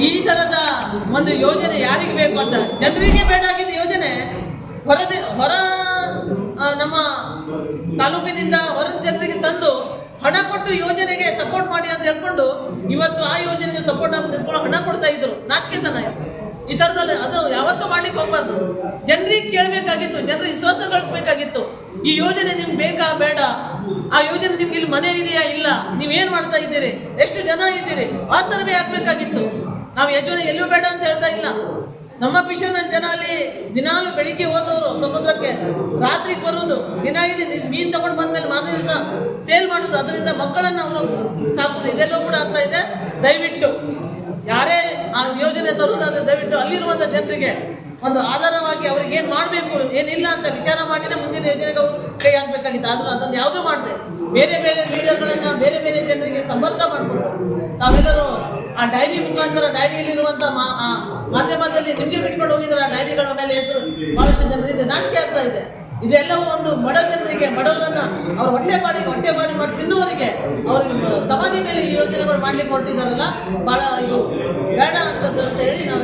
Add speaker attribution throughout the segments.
Speaker 1: ಈ ತರದ ಒಂದು ಯೋಜನೆ ಯಾರಿಗೆ ಬೇಕು ಅಂತ ಜನರಿಗೆ ಬೇಡಾಗಿದ್ದ ಯೋಜನೆ ಹೊರ ಹೊರ ನಮ್ಮ ತಾಲೂಕಿನಿಂದ ಹೊರ ಜನರಿಗೆ ತಂದು ಹಣ ಕೊಟ್ಟು ಯೋಜನೆಗೆ ಸಪೋರ್ಟ್ ಮಾಡಿ ಅಂತ ಹೇಳ್ಕೊಂಡು ಇವತ್ತು ಆ ಯೋಜನೆಗೆ ಸಪೋರ್ಟ್ ಅಂತ ಹಣ ಕೊಡ್ತಾ ಇದ್ರು ನಾಚಿಕೆತನ. ಈ ತರದಲ್ಲಿ ಅದು ಯಾವತ್ತೂ ಮಾಡ್ಲಿಕ್ಕೆ ಹೋಗ್ಬಾರ್ದು. ಜನರಿಗೆ ಕೇಳಬೇಕಾಗಿತ್ತು, ಜನರ ವಿಶ್ವಾಸ ಗಳಿಸ್ಬೇಕಾಗಿತ್ತು ಈ ಯೋಜನೆ ನಿಮ್ಗೆ ಬೇಕಾ, ಬೇಡ? ಆ ಯೋಜನೆ ನಿಮ್ಗೆ ಇಲ್ಲಿ ಮನೆ ಇದೆಯಾ? ಇಲ್ಲ. ನೀವೇನ್ ಮಾಡ್ತಾ ಇದ್ದೀರಿ? ಎಷ್ಟು ಜನ ಇದ್ದೀರಿ? ಆ ಸರ್ವೆ ಆಗ್ಬೇಕಾಗಿತ್ತು. ನಾವು ಯೋಜನೆ ಎಲ್ಲೂ ಬೇಡ ಅಂತ ಹೇಳ್ತಾ ಇಲ್ಲ. ನಮ್ಮ ಪಿಶನ ಜನ ಅಲ್ಲಿ ದಿನಾಲು ಬೆಳಿಗ್ಗೆ ಹೋದವರು ಸಮುದ್ರಕ್ಕೆ, ರಾತ್ರಿ ಬರುವುದು, ದಿನ ಇದೆ ಮೀನು ತಗೊಂಡು ಬಂದ್ಮೇಲೆ ಮಾರನೇ ದಿವಸ ಸೇಲ್ ಮಾಡೋದು ಅದರಿಂದ ಮಕ್ಕಳನ್ನ ಅವರು ಸಾಕೋದು ಇದೆಲ್ಲವೂ ಕೂಡ ಆಗ್ತಾ ಇದೆ. ದಯವಿಟ್ಟು, ಯಾರೇ ಆ ಯೋಜನೆ ತರುವುದಾದ್ರೆ ದಯವಿಟ್ಟು ಅಲ್ಲಿರುವಂತ ಜನರಿಗೆ ಒಂದು ಆಧಾರವಾಗಿ ಅವ್ರಿಗೆ ಏನ್ ಮಾಡ್ಬೇಕು, ಏನಿಲ್ಲ ಅಂತ ವಿಚಾರ ಮಾಡಿದ್ರೆ ಮುಂದಿನ ಯೋಜನೆಗಳು ಕೈ ಆಗ್ಬೇಕಾಗಿತ್ತು ಆದ್ರೂ ಅದನ್ನು ಯಾವುದೂ ಮಾಡಿದೆ. ಬೇರೆ ಬೇರೆ ಮೀಡಿಯಾಗಳನ್ನ ಬೇರೆ ಬೇರೆ ಜನರಿಗೆ ಸಂಪರ್ಕ ಮಾಡ್ಬೋದು ತಾವೆಲ್ಲರೂ ಆ ಡೈರಿ ಮುಖಾಂತರ ಡೈರಿಯಲ್ಲಿರುವಂತ ಮಾ- ಮಾಧ್ಯಮದಲ್ಲಿ ನಿಮಗೆ ಬಿಟ್ಕೊಂಡು ಹೋಗಿದ್ದಾರೆ ಆ ಡೈರಿಗಳ ಮೇಲೆ ಹೆಸರು ಬಹಳಷ್ಟು ಜನರಿಗೆ ನಾಚಿಕೆ ಆಗ್ತಾ ಇದೆ. ಇದೆಲ್ಲವೂ ಒಂದು ಬಡ ಜನರಿಗೆ, ಬಡವರನ್ನ ಅವ್ರ ಹೊಟ್ಟೆ ಮಾಡಿ ಹೊಟ್ಟೆ ಮಾಡಿ ಮಾಡಿ ತಿನ್ನುವರಿಗೆ ಅವ್ರಿಗೆ ಸಮಾಧಿ ಮೇಲೆ ಈ ಯೋಜನೆಗಳು ಮಾಡ್ಲಿಕ್ಕೆ ಹೊರಟಿದ್ದಾರಲ್ಲ ಬಹಳ ಇದು ಬೇಡ ಅಂತದ್ದು ಅಂತ ಹೇಳಿ ನಾವು.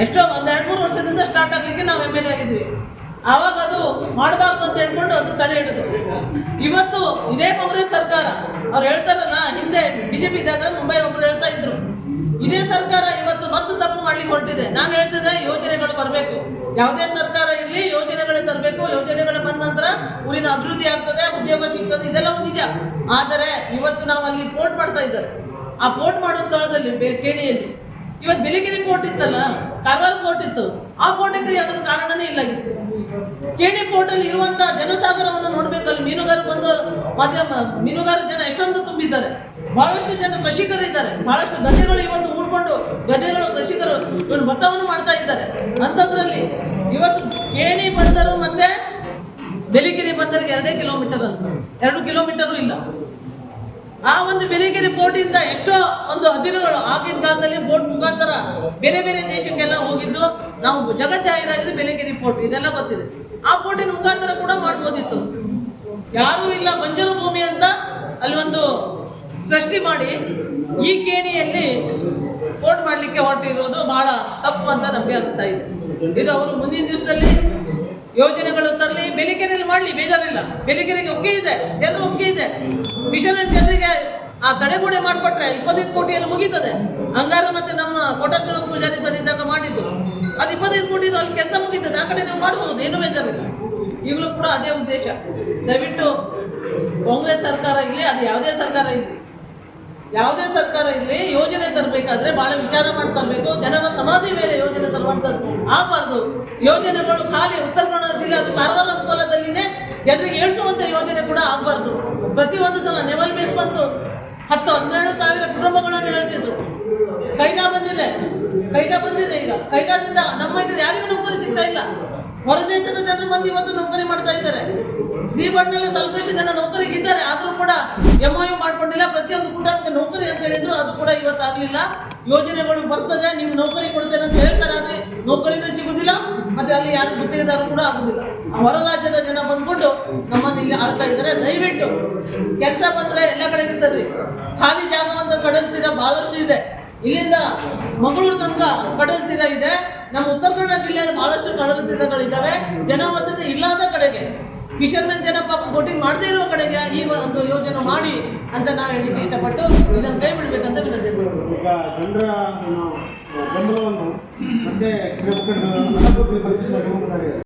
Speaker 1: ಎಷ್ಟೋ ಒಂದ್ ಎರಡ್ ಮೂರು ವರ್ಷದಿಂದ ಸ್ಟಾರ್ಟ್ ಆಗ್ಲಿಕ್ಕೆ ನಾವು ಎಂ ಎಲ್ ಆಗಿದ್ವಿ. ಆವಾಗ ಅದು ಮಾಡಬಾರ್ದು ಅಂತ ಹೇಳ್ಕೊಂಡು ಅದು ತಡೆ ಹಿಡಿದು. ಇವತ್ತು ಇದೇ ಕಾಂಗ್ರೆಸ್ ಸರ್ಕಾರ ಅವ್ರು ಹೇಳ್ತಾರಲ್ಲ, ಹಿಂದೆ ಬಿಜೆಪಿ ಇದ್ದಾಗ ಮುಂಬೈ ಒಬ್ರು ಹೇಳ್ತಾ ಇದ್ರು, ಇದೇ ಸರ್ಕಾರ ಇವತ್ತು ಮತ್ತೆ ತಪ್ಪು ಮಾಡ್ಲಿಕ್ಕೆ ಹೊರಟಿದೆ. ನಾನು ಹೇಳ್ತಿದ್ದೆ, ಯೋಜನೆಗಳು ಬರಬೇಕು. ಯಾವುದೇ ಸರ್ಕಾರ ಇರಲಿ, ಯೋಜನೆಗಳು ತರಬೇಕು. ಯೋಜನೆಗಳು ಬಂದ ನಂತರ ಊರಿನ ಅಭಿವೃದ್ಧಿ ಆಗ್ತದೆ, ಉದ್ಯೋಗ ಸಿಗ್ತದೆ ಇದೆಲ್ಲ ನಿಜ. ಆದರೆ ಇವತ್ತು ನಾವು ಅಲ್ಲಿ ಪೋರ್ಟ್ ಮಾಡ್ತಾ ಇದ್ದಾರೆ. ಆ ಪೋರ್ಟ್ ಮಾಡೋ ಸ್ಥಳದಲ್ಲಿ ಕೇಣಿಯಲ್ಲಿ. ಇವತ್ತು ಬಿಳಿಗಿರಿ ಕೋರ್ಟ್ ಇತ್ತಲ್ಲ, ಕಾರವಾರ ಕೋರ್ಟ್ ಇತ್ತು. ಆ ಪೋರ್ಟಿಂದ ಯಾವುದೋ ಕಾರಣನೇ ಇಲ್ಲ ಕೇಣಿ ಕೋರ್ಟ್ ಅಲ್ಲಿ ಇರುವಂತ ಜನಸಾಗರವನ್ನು ನೋಡ್ಬೇಕಲ್ಲಿ ಬಂದು ಮಾಧ್ಯಮ, ಮೀನುಗಾರ ಜನ ಎಷ್ಟೊಂದು ತುಂಬಿದ್ದಾರೆ. ಬಹಳಷ್ಟು ಜನ ಕೃಷಿಕರು ಇದ್ದಾರೆ. ಬಹಳಷ್ಟು ಗದ್ದೆಗಳು ಇವತ್ತು ಉಳ್ಕೊಂಡು ಗದ್ದೆಗಳು ಕೃಷಿಕರು ಇವರು ಭತ್ತವನ್ನು ಮಾಡ್ತಾ ಇದ್ದಾರೆ. ಅಂಥದ್ರಲ್ಲಿ ಇವತ್ತು ಕೇಣಿ ಬಂದರು ಮತ್ತೆ ಬೆಲಿಗಿರಿ ಬಂದರಿಗೆ ಎರಡೇ ಕಿಲೋಮೀಟರ್ ಅಂತ. ಎರಡು ಕಿಲೋಮೀಟರು ಇಲ್ಲ. ಆ ಒಂದು ಬೆಲಿಗಿರಿ ಬೋಟಿಂದ ಎಷ್ಟೋ ಒಂದು ಅದಿರುಗಳು ಆಗಿನ ಕಾಲದಲ್ಲಿ ಬೋಟ್ ಮುಖಾಂತರ ಬೇರೆ ಬೇರೆ ದೇಶಕ್ಕೆಲ್ಲ ಹೋಗಿದ್ದು ನಾವು ಜಗಜ್ಜಾಹೀರಾಗಿದೆ ಬೆಲಿಗಿರಿ ಪೋರ್ಟ್ ಇದೆಲ್ಲ ಗೊತ್ತಿದೆ. ಆ ಬೋಟಿನ ಮುಖಾಂತರ ಕೂಡ ಮಾಡ್ಬೋದಿತ್ತು. ಯಾರೂ ಇಲ್ಲ ಬಂಜರು ಭೂಮಿ ಅಂತ ಅಲ್ಲಿ ಒಂದು ಸೃಷ್ಟಿ ಮಾಡಿ ಈ ಕೇಣಿಯಲ್ಲಿ ಕೋಟ್ ಮಾಡಲಿಕ್ಕೆ ಹೊರಟಿರುವುದು ಬಹಳ ತಪ್ಪು ಅಂತ ನಮಗೆ ಅನಿಸ್ತಾ ಇದೆ. ಇದು ಅವರು ಮುಂದಿನ ದಿವಸದಲ್ಲಿ ಯೋಜನೆಗಳು ತರಲಿ ಬೆಲಿಕೆರೆಯಲ್ಲಿ ಮಾಡಲಿ, ಬೇಜಾರಿಲ್ಲ. ಬೆಲಿಕೆರೆಗೆ ಒಪ್ಪಿಗೆ ಇದೆ, ಜನರು ಒಪ್ಪಿಗೆ ಇದೆ. ಮಿಷನ್ ಜನರಿಗೆ ಆ ತಡೆಗೋಡೆ ಮಾಡಿಕೊಟ್ರೆ ಇಪ್ಪತ್ತೈದು ಕೋಟಿಯಲ್ಲಿ ಮುಗೀತದೆ. ಹಂಗಾರು ಮತ್ತೆ ನಮ್ಮ ಕೋಟೇಶ್ವರ ಪೂಜಾರಿ ಸರ್ ಇದ್ದಾಗ ಮಾಡಿದ್ದು. ಅದು ಇಪ್ಪತ್ತೈದು ಕೋಟಿ ಅಲ್ಲಿ ಕೆಲಸ ಮುಗೀತದೆ. ಆ ಕಡೆ ನೀವು ಮಾಡ್ಬೋದು, ಏನು ಬೇಜಾರಿಲ್ಲ. ಈಗಲೂ ಕೂಡ ಅದೇ ಉದ್ದೇಶ. ದಯವಿಟ್ಟು ಕಾಂಗ್ರೆಸ್ ಸರ್ಕಾರ ಇರಲಿ, ಅದು ಯಾವುದೇ ಸರ್ಕಾರ ಇರಲಿ. ಯಾವುದೇ ಸರ್ಕಾರ ಇರಲಿ, ಯೋಜನೆ ತರಬೇಕಾದ್ರೆ ಬಹಳ ವಿಚಾರ ಮಾಡಿ ತರಬೇಕು. ಜನರ ಸಮಾಧಿ ಮೇಲೆ ಯೋಜನೆ ತರುವಂಥದ್ದು ಆಗಬಾರ್ದು. ಯೋಜನೆಗಳು ಖಾಲಿ ಉತ್ತರ ಕನ್ನಡ ಜಿಲ್ಲೆ ಅದು ಕಾರವಾರ ಅನುಕೂಲದಲ್ಲಿನೇ ಜನರಿಗೆ ಏಳಿಸುವಂತ ಯೋಜನೆ ಕೂಡ ಆಗಬಾರ್ದು. ಪ್ರತಿ ಒಂದು ಸಲ ನೆವಲ್ ಬೇಸ್ ಬಂತು. ಹತ್ತು, ಹನ್ನೆರಡು ಸಾವಿರ ಕುಟುಂಬಗಳನ್ನು ಇಳಿಸಿದ್ರು ಕೈಗಾ ಬಂದಿದೆ. ಕೈಗಾ ಬಂದಿದೆ ಈಗ. ಕೈಗಾದಿಂದ ನಮ್ಮ ಯಾರಿಗೂ ನೌಕರಿ ಸಿಗ್ತಾ ಇಲ್ಲ. ಹೊರದೇಶದ ಜನರು ಬಂದು ಇವತ್ತು ನೌಕರಿ ಮಾಡ್ತಾ ಇದ್ದಾರೆ. ಸಿ ಸ್ವಲ್ಪ ಸ್ವಲ್ಪಷ್ಟು ಜನ ನೌಕರಿಗೆ ಇದ್ದಾರೆ, ಆದರೂ ಕೂಡ ಎಂ ಮಾಡ್ಕೊಂಡಿಲ್ಲ. ಪ್ರತಿಯೊಂದು ಕುಟುಂಬಕ್ಕೆ ನೌಕರಿ ಅಂತ ಹೇಳಿದ್ರು, ಅದು ಕೂಡ ಇವತ್ತಾಗಲಿಲ್ಲ. ಯೋಜನೆಗಳು ಬರ್ತದೆ, ನೀವು ನೌಕರಿ ಕೊಡ್ತೇನೆ ಅಂತ ಹೇಳ್ತಾರೆ, ಆದ್ರೆ ನೌಕರಿಗಳು ಸಿಗುದಿಲ್ಲ, ಮತ್ತೆ ಅಲ್ಲಿ ಯಾರು ಗುತ್ತಿಗೆದಾರರು ಕೂಡ ಆಗುದಿಲ್ಲ. ಹೊರ ರಾಜ್ಯದ ಜನ ಬಂದ್ಬಿಟ್ಟು ನಮ್ಮನ್ನು ಇಲ್ಲಿ ಆಳ್ತಾ ಇದ್ದಾರೆ. ದಯವಿಟ್ಟು ಕೆಲಸ ಪತ್ರ ಎಲ್ಲ ಕಡೆ ಇರ್ತದ್ರಿ ಖಾಲಿ ಜಾಗ ಅಂತ ಕಡಲ್ ತೀರ ಬಹಳಷ್ಟು ಇದೆ. ಇಲ್ಲಿಂದ ಮಂಗಳೂರು ತನಕ ಕಡಲ್ ತೀರ ಇದೆ. ನಮ್ಮ ಉತ್ತರ ಕನ್ನಡ ಜಿಲ್ಲೆಯಲ್ಲಿ ಬಹಳಷ್ಟು ಕಡಲ ತೀರಗಳಿದ್ದಾವೆ. ಜನವಸತಿ ಇಲ್ಲದ ಕಡೆಗೆ ಫಿಶರ್ಮೆನ್ ಜನ ಪಾಪ ಬೋಟಿಂಗ್ ಮಾಡದೇ ಇರೋ ಕಡೆಗೆ ಈ ಒಂದು ಯೋಜನೆ ಮಾಡಿ ಅಂತ ನಾವು ಹೇಳಲಿಕ್ಕೆ ಇಷ್ಟಪಟ್ಟು ಇದನ್ನು ಕೈ ಬಿಡಬೇಕಂತ ವಿನಂತಿ
Speaker 2: ಮತ್ತೆ